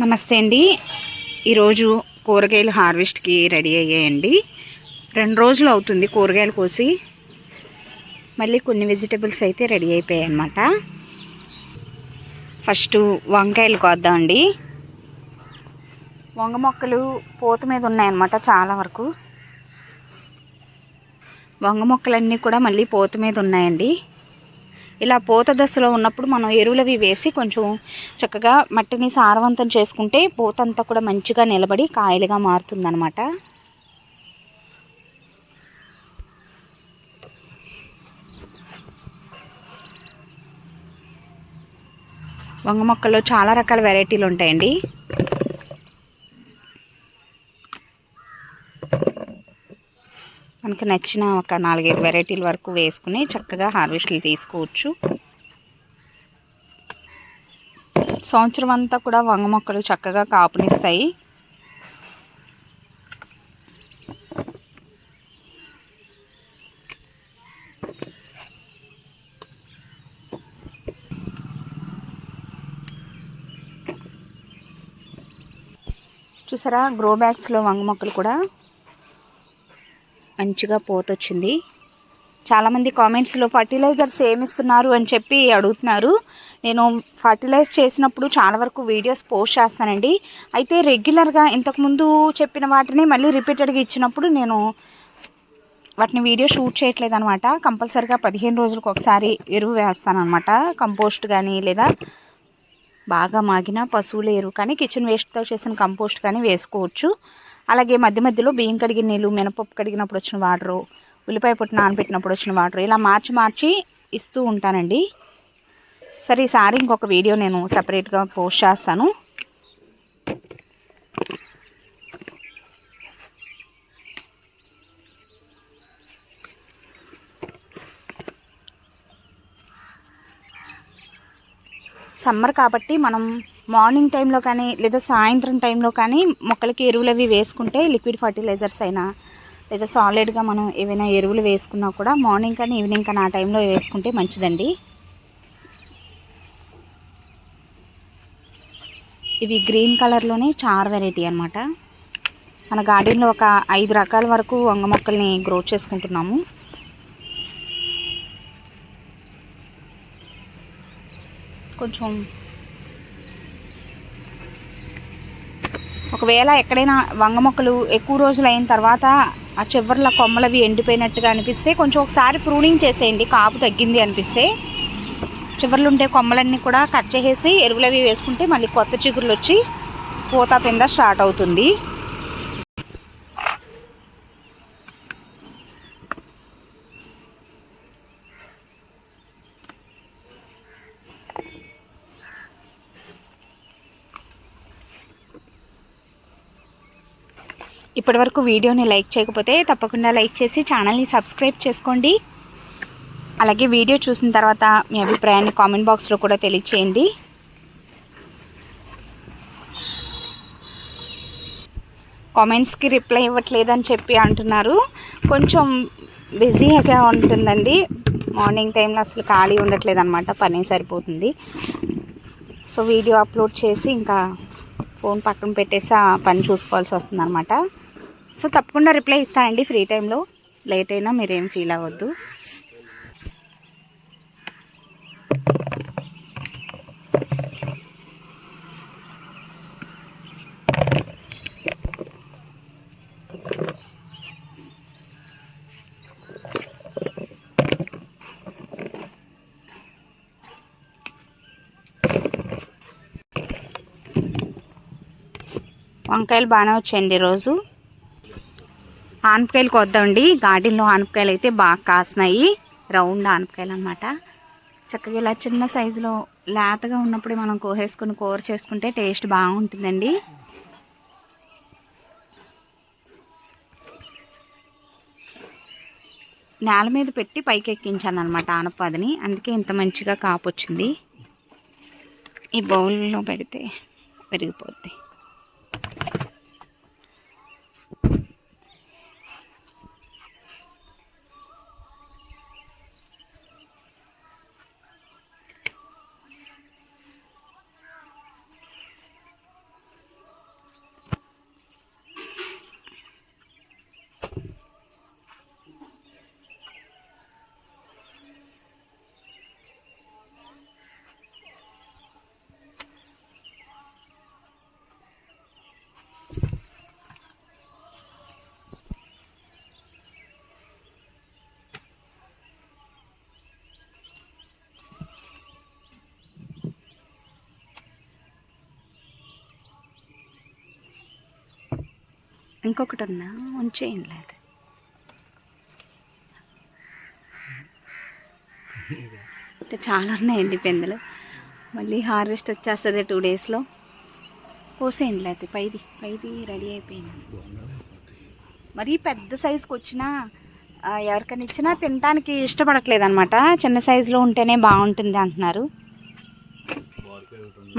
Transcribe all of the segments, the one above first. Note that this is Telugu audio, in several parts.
నమస్తే అండి. ఈరోజు కూరగాయలు హార్వెస్ట్కి రెడీ అయ్యాయండి. రెండు రోజులు అవుతుంది కూరగాయలు కోసి. మళ్ళీ కొన్ని వెజిటబుల్స్ అయితే రెడీ అయిపోయాయి అన్నమాట ఫస్ట్ వంకాయలు కోద్దామండి వంగ మొక్కలు పూత మీద ఉన్నాయన్నమాట చాలా వరకు. వంగ మొక్కలన్నీ కూడా మళ్ళీ పూత మీద ఉన్నాయండి. ఇలా పూత దశలో ఉన్నప్పుడు మనం ఎరువులవి వేసి కొంచెం చక్కగా మట్టిని సారవంతం చేసుకుంటే పూత అంతా కూడా మంచిగా నిలబడి కాయలుగా మారుతుందన్నమాట. వంగ మొక్కల్లో చాలా రకాల వెరైటీలు ఉంటాయండి మనకు నచ్చిన ఒక నాలుగైదు వెరైటీల వరకు వేసుకుని చక్కగా హార్వెస్ట్లు తీసుకోవచ్చు. సంవత్సరం అంతా కూడా వంగ మొక్కలు చక్కగా కాపునిస్తాయి. చూసారా? గ్రో బ్యాగ్స్లో వంగ మొక్కలు కూడా మంచిగా పోతొచ్చింది. చాలామంది కామెంట్స్లో ఫర్టిలైజర్స్ ఏమిస్తున్నారు అని చెప్పి అడుగుతున్నారు. నేను ఫర్టిలైజ్ చేసినప్పుడు చాలా వరకు వీడియోస్ పోస్ట్ చేస్తానండి. అయితే రెగ్యులర్గా ఇంతకుముందు చెప్పిన వాటిని మళ్ళీ రిపీటెడ్గా ఇచ్చినప్పుడు నేను వాటిని వీడియో షూట్ చేయట్లేదు అనమాట కంపల్సరిగా పదిహేను రోజులకు ఒకసారి ఎరువు వేస్తానమాట కంపోస్ట్ కానీ లేదా బాగా మాగిన పశువుల ఎరువు కానీ కిచెన్ వేస్ట్తో చేసిన కంపోస్ట్ కానీ వేసుకోవచ్చు. అలాగే మధ్య మధ్యలో బియ్యం కడిగిన నీళ్ళు మినపప్పు కడిగినప్పుడు వచ్చిన వాటరు ఉల్లిపాయ పొట్టు నానబెట్టినప్పుడు వచ్చిన వాటర్ ఇలా మార్చి మార్చి ఇస్తూ ఉంటానండి. సరే ఈసారి ఇంకొక వీడియో నేను సపరేట్గా పోస్ట్ చేస్తాను. సమ్మర్ కాబట్టి మనం మార్నింగ్ టైంలో కానీ లేదా సాయంత్రం టైంలో కానీ మొక్కలకి ఎరువులు అవి వేసుకుంటే లిక్విడ్ ఫర్టిలైజర్స్ అయినా లేదా సాలిడ్గా మనం ఏవైనా ఎరువులు వేసుకున్నా కూడా మార్నింగ్ కానీ ఈవినింగ్ కానీ ఆ టైంలో వేసుకుంటే మంచిదండి. ఇవి గ్రీన్ కలర్లోనే చార్ వెరైటీ అనమాట మన గార్డెన్లో ఒక ఐదు రకాల వరకు వంగ మొక్కల్ని గ్రో చేసుకుంటున్నాము. కొంచెం ఒకవేళ ఎక్కడైనా వంగ మొక్కలు ఎక్కువ రోజులు అయిన తర్వాత ఆ చివర్ల కొమ్మలవి ఎండిపోయినట్టుగా అనిపిస్తే కొంచెం ఒకసారి ప్రూనింగ్ చేసేయండి కాపు తగ్గింది అనిపిస్తే. చివర్లు ఉంటే కొమ్మలన్నీ కూడా కట్ చేసేసి ఎరువులవి వేసుకుంటే మళ్ళీ కొత్త చిగురులు వచ్చి పూత పింద స్టార్ట్ అవుతుంది. ఇప్పటివరకు వీడియోని లైక్ చేయకపోతే తప్పకుండా లైక్ చేసి ఛానల్ని సబ్స్క్రైబ్ చేసుకోండి. అలాగే వీడియో చూసిన తర్వాత మీ అభిప్రాయాన్ని కామెంట్ బాక్స్లో కూడా తెలియచేయండి. కామెంట్స్కి రిప్లై ఇవ్వట్లేదని చెప్పి అంటున్నారు. కొంచెం బిజీగా ఉంటుందండి. మార్నింగ్ టైంలో అసలు ఖాళీ ఉండట్లేదు అనమాట పని సరిపోతుంది. సో వీడియో అప్లోడ్ చేసి ఇంకా ఫోన్ పక్కన పెట్టేసి ఆ పని చూసుకోవాల్సి వస్తుంది అనమాట సో తప్పకుండా రిప్లై ఇస్తానండి ఫ్రీ టైంలో. లేట్ అయినా మీరేం ఫీల్ అవ్వద్దు. వంకాయలు బాగానే వచ్చాయండి ఈరోజు. ఆనపకాయలు కొద్దామండి గార్డెన్లో ఆనపకాయలు అయితే బాగా కాస్తున్నాయి రౌండ్ ఆనపకాయలు అనమాట చక్కగా ఇలా చిన్న సైజులో లేతగా ఉన్నప్పుడు మనం కోసేసుకొని కూర చేసుకుంటే టేస్ట్ బాగుంటుందండి. నేల మీద పెట్టి పైకి ఎక్కించాను అనమాట ఆనపదని అందుకే ఇంత మంచిగా కాపు వచ్చింది. ఈ బౌల్లో పెడితే పెరిగిపోద్ది. ఇంకొకటి ఉందా ఉంచేయండి లేదు? చాలా ఉన్నాయండి పెందలు. మళ్ళీ హార్వెస్ట్ వచ్చేస్తుంది టూ డేస్లో. పోసేయండి లేకపోతే పైది పైది రెడీ అయిపోయింది. మరీ పెద్ద సైజుకి వచ్చినా ఎవరికైనా ఇచ్చినా తినడానికి ఇష్టపడట్లేదు అనమాట చిన్న సైజులో ఉంటేనే బాగుంటుంది అంటున్నారు.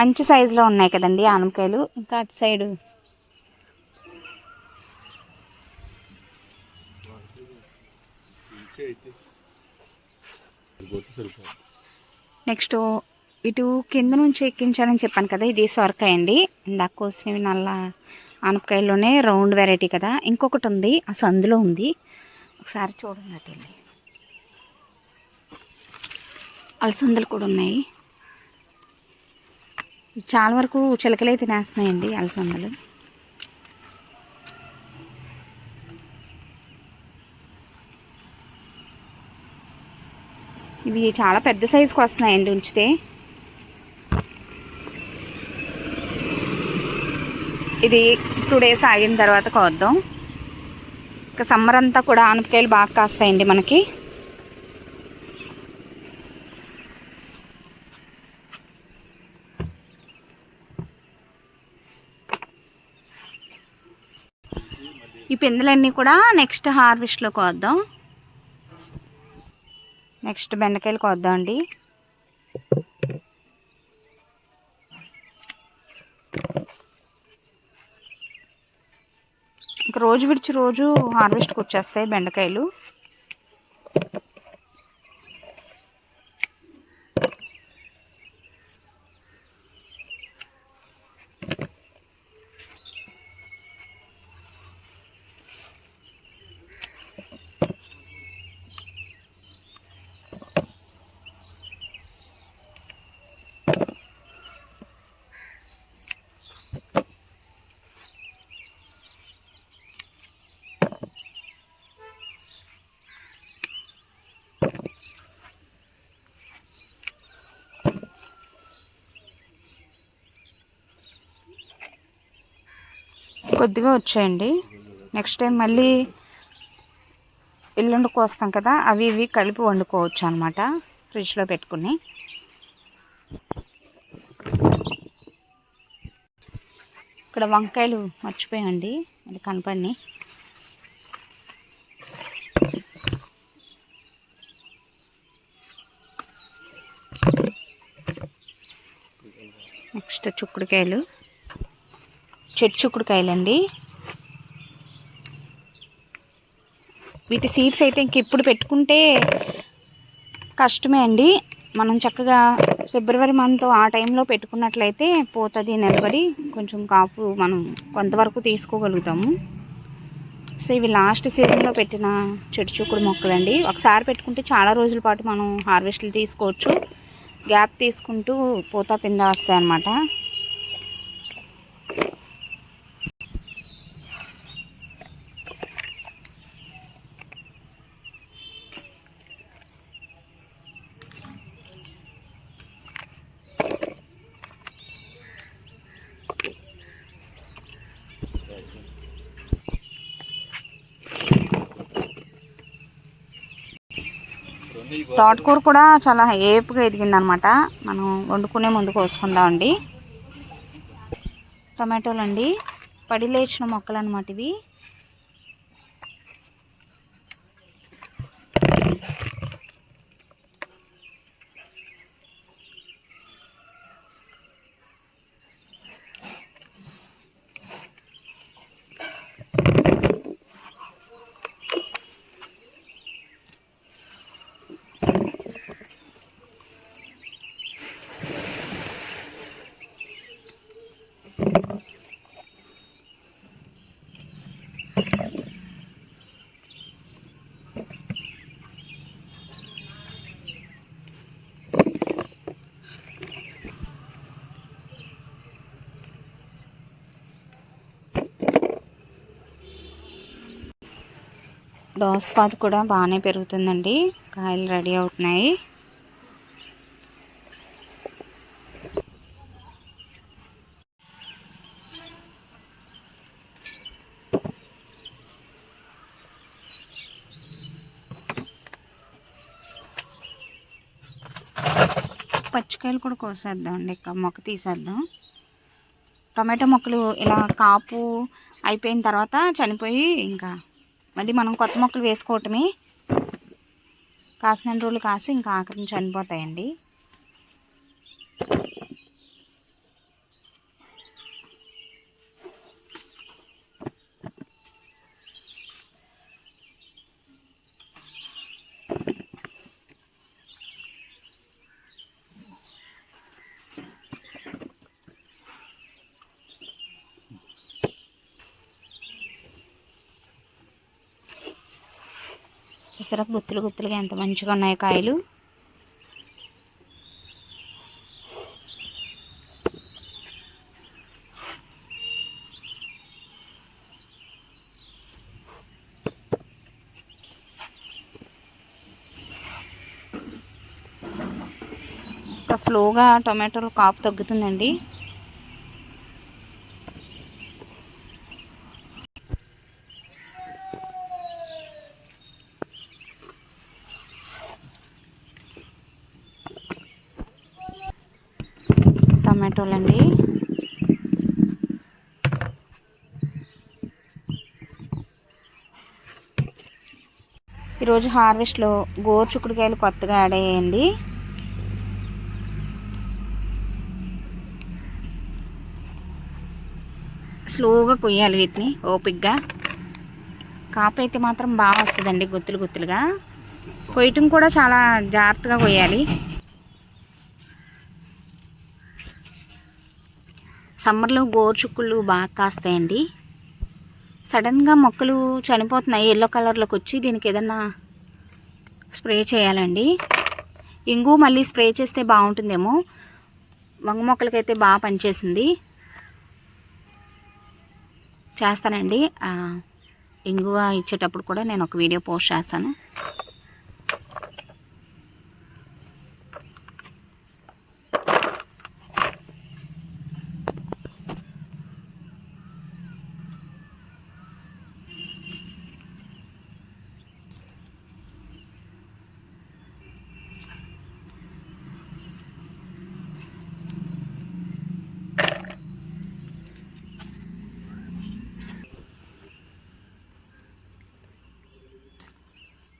మంచి సైజులో ఉన్నాయి కదండి ఆనపకాయలు. ఇంకా అటు సైడు నెక్స్ట్ ఇటు కింద నుంచి ఎక్కించానని చెప్పాను కదా ఇది సొరకాయ అండి ఇందాక కోసినవి నల్ల ఆనపకాయల్లోనే రౌండ్ వెరైటీ కదా. ఇంకొకటి ఉంది ఆ సందులో ఉంది. ఒకసారి చూడండి అటు అలసందలు కూడా ఉన్నాయి. చాలా వరకు చిలకలే తినేస్తున్నాయండి అలసందలు. ఇవి చాలా పెద్ద సైజుకి వస్తున్నాయండి ఉంచితే. ఇది టూ డేస్ ఆగిన తర్వాత కోద్దాం. ఇంకా సమ్మర్ అంతా కూడా ఆనపకాయలు బాగా కాస్తాయండి మనకి. ఈ పిందెలన్నీ కూడా నెక్స్ట్ హార్వెస్ట్లో కోద్దాం. నెక్స్ట్ బెండకాయలు కోద్దాం అండి ఇంకా రోజు విడిచి రోజు హార్వెస్ట్కి వచ్చేస్తాయి బెండకాయలు. కొద్దిగా వచ్చాయండి. నెక్స్ట్ టైం మళ్ళీ ఎల్లుండి కోస్తాం కదా అవి ఇవి కలిపి వండుకోవచ్చు అనమాట ఫ్రిడ్జ్లో పెట్టుకుని. ఇక్కడ వంకాయలు మర్చిపోయండి అది కనపడి నెక్స్ట్ చుక్కుడుకాయలు. చెట్టు చుక్కుడుకాయలండి. వీటి సీడ్స్ అయితే ఇంక ఇప్పుడు పెట్టుకుంటే కష్టమే అండి. మనం చక్కగా ఫిబ్రవరి మంత్ ఆ టైంలో పెట్టుకున్నట్లయితే పోతుంది నిలబడి కొంచెం కాపు మనం కొంతవరకు తీసుకోగలుగుతాము. సో ఇవి లాస్ట్ సీజన్లో పెట్టిన చెట్టు చుక్కుడు మొక్కలండి. ఒకసారి పెట్టుకుంటే చాలా రోజుల పాటు మనం హార్వెస్ట్లు తీసుకోవచ్చు. గ్యాప్ తీసుకుంటూ పోతా పింద వస్తాయి అన్నమాట తోటకూర కూడా చాలా ఏపుగా ఎదిగిందనమాట. మనం వండుకునే ముందు కోసుకుందామండి. టమాటోలు అండి పడి లేచిన మొక్కలు అనమాట ఇవి. దోసపాదు కూడా బాగానే పెరుగుతుందండి. కాయలు రెడీ అవుతున్నాయి. పచ్చికాయలు కూడా కోసేద్దాం అండి మొక్క తీసేద్దాం. టమాటో మొక్కలు ఇలా కాపు అయిపోయిన తర్వాత చనిపోయి ఇంకా మళ్ళీ మనం కొత్త మొక్కలు వేసుకోవటమే. కాసిన రోజులు కాసి ఇంకా ఆఖరిని చనిపోతాయండి. చూసారా? గుత్తులు గుత్తులుగా ఎంత మంచిగా ఉన్నాయి కాయలు. స్లోగా టొమాటోలు కాపు తగ్గుతుందండి. అండి ఈరోజు హార్వెస్ట్లో గోరు చుక్కుడుకాయలు కొత్తగా యాడ్ అయ్యాయండి. స్లోగా కొయ్యాలి వీటిని ఓపిక్గా కాపు అయితే మాత్రం బాగా వస్తుందండి గుత్తులు గుత్తులుగా. కొయ్యటం కూడా చాలా జాగ్రత్తగా కొయ్యాలి. సమ్మర్లో గోరుచుక్కులు బాగా కాస్తాయండి. సడన్గా మొక్కలు చనిపోతున్నాయి ఎల్లో కలర్లోకి వచ్చి దీనికి ఏదన్నా స్ప్రే చేయాలండి. ఇంగు మళ్ళీ స్ప్రే చేస్తే బాగుంటుందేమో. వంగ మొక్కలకైతే బాగా పనిచేసింది. చేస్తానండి. ఇంగువ ఇచ్చేటప్పుడు కూడా నేను ఒక వీడియో పోస్ట్ చేస్తాను.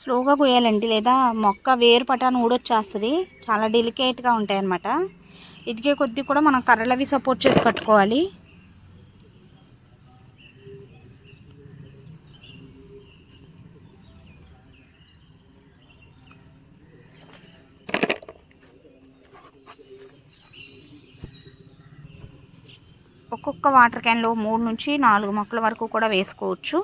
స్లోగా కొయ్యాలండి లేదా మొక్క వేరు పటాన్ని ఊడొచ్చేస్తుంది. చాలా డెలికేట్గా ఉంటాయి అన్నమాట ఇదిగే కొద్దీ కూడా మనం కర్రలవి సపోర్ట్ చేసి కట్టుకోవాలి. ఒక్కొక్క వాటర్ క్యాన్లో మూడు నుంచి నాలుగు మొక్కల వరకు కూడా వేసుకోవచ్చు.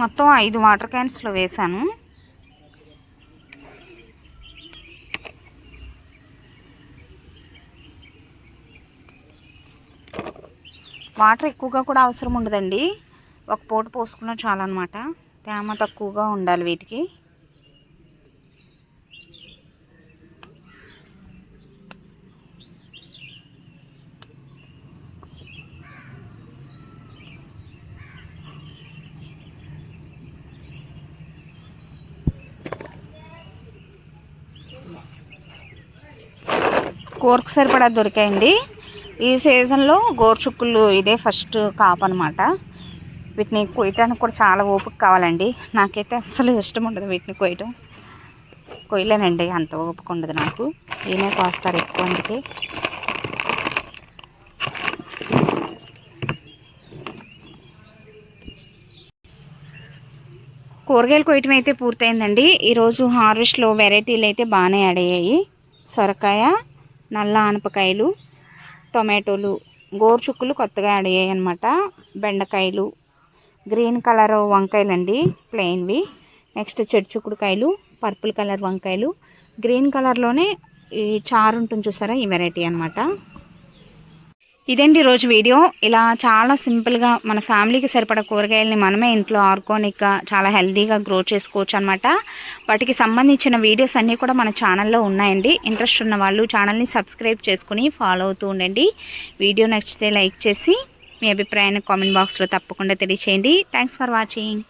మొత్తం ఐదు వాటర్ క్యాన్స్లో వేసాను. వాటర్ ఎక్కువగా కూడా అవసరం ఉండదండి. ఒక పూట పోసుకున్నా చాలన్నమాట తేమ తక్కువగా ఉండాలి వీటికి. గోరుకు సరిపడా దొరికాయండి. ఈ సీజన్లో గోరుచుక్కులు ఇదే ఫస్ట్ కాప్ అనమాట వీటిని కొయ్యడానికి కూడా చాలా ఓపిక కావాలండి. నాకైతే అస్సలు ఇష్టం ఉండదు వీటిని కొయ్యటం. కొయ్యలేనండి అంత ఓపిక ఉండదు నాకు. ఈయనే కోస్తారు ఎక్కువ అందుకే. కూరగాయలు కొయ్యటం అయితే పూర్తయిందండి. ఈరోజు హార్వెస్ట్లో వెరైటీలు అయితే బాగానే యాడ్ అయ్యాయి. సొరకాయ నల్ల ఆనపకాయలు టొమాటోలు గోరుచుక్కులు కొత్తగా యాడ్ అనమాట బెండకాయలు గ్రీన్ కలర్ వంకాయలు అండి ప్లెయిన్వి. నెక్స్ట్ చెడుచుక్కుడుకాయలు పర్పుల్ కలర్ వంకాయలు. గ్రీన్ కలర్లోనే ఈ చారు ఉంటుంది చూసారా? ఈ వెరైటీ అనమాట ఇదండి రోజు వీడియో? ఇలా చాలా సింపుల్గా మన ఫ్యామిలీకి సరిపడ కూరగాయలని మనమే ఇంట్లో ఆర్గానిక్గా చాలా హెల్తీగా గ్రో చేసుకోవచ్చు అనమాట వాటికి సంబంధించిన వీడియోస్ అన్నీ కూడా మన ఛానల్లో ఉన్నాయండి. ఇంట్రెస్ట్ ఉన్న వాళ్ళు ఛానల్ని సబ్స్క్రైబ్ చేసుకుని ఫాలో అవుతూ ఉండండి. వీడియో నచ్చితే లైక్ చేసి మీ అభిప్రాయాన్ని కామెంట్ బాక్స్లో తప్పకుండా తెలియచేయండి. Thanks for watching.